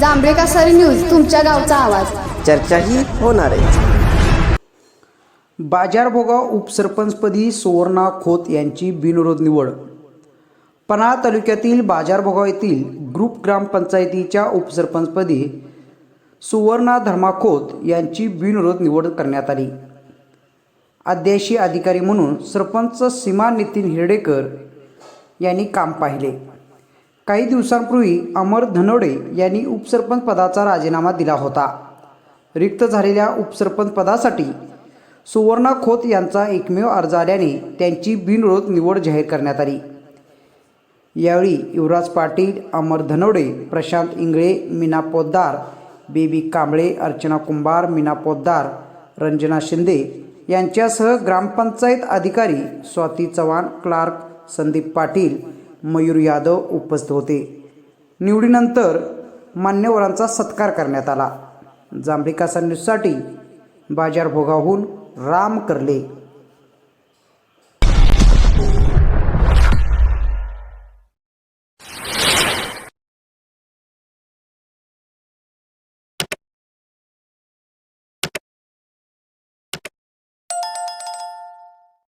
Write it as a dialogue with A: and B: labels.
A: जांभळे कासारी news तुमच्या गावचा आवाज.
B: चर्चाही होणार आहे.
C: बाजारभोगाव उपसरपंचपदी सुवर्णा खोत यांची बिनविरोध निवड. पन्हाळा तालुक्यातील बाजारभोगाव येथील ग्रुप ग्रामपंचायतीच्या उपसरपंचपदी सुवर्णा धर्मा खोत यांची बिनविरोध निवड करण्यात आली. अध्याशी अधिकारी म्हणून सरपंच सीमा नितीन हिरडेकर यांनी काम पाहिले. काही दिवसांपूर्वी अमर धनोडे यांनी उपसरपंच पदाचा राजीनामा दिला होता. रिक्त झालेल्या उपसरपंच पदासाठी सुवर्णा खोत यांचा एकमेव अर्ज आल्याने त्यांची बिनविरोध निवड जाहीर करण्यात आली. यावेळी युवराज पाटील अमर धनोडे प्रशांत इंगळे मीना पोद्दार बेबी कांबळे अर्चना कुंभार मीना पोद्दार रंजना शिंदे यांच्यासह ग्रामपंचायत अधिकारी स्वाती चव्हाण क्लार्क संदीप पाटील मयूर यादव उपस्थित होते. निवडीनंतर मान्यवरांचा सत्कार करण्यात आला. जांभळी कासा न्यूजसाठी बाजार भोगावहून राम करले.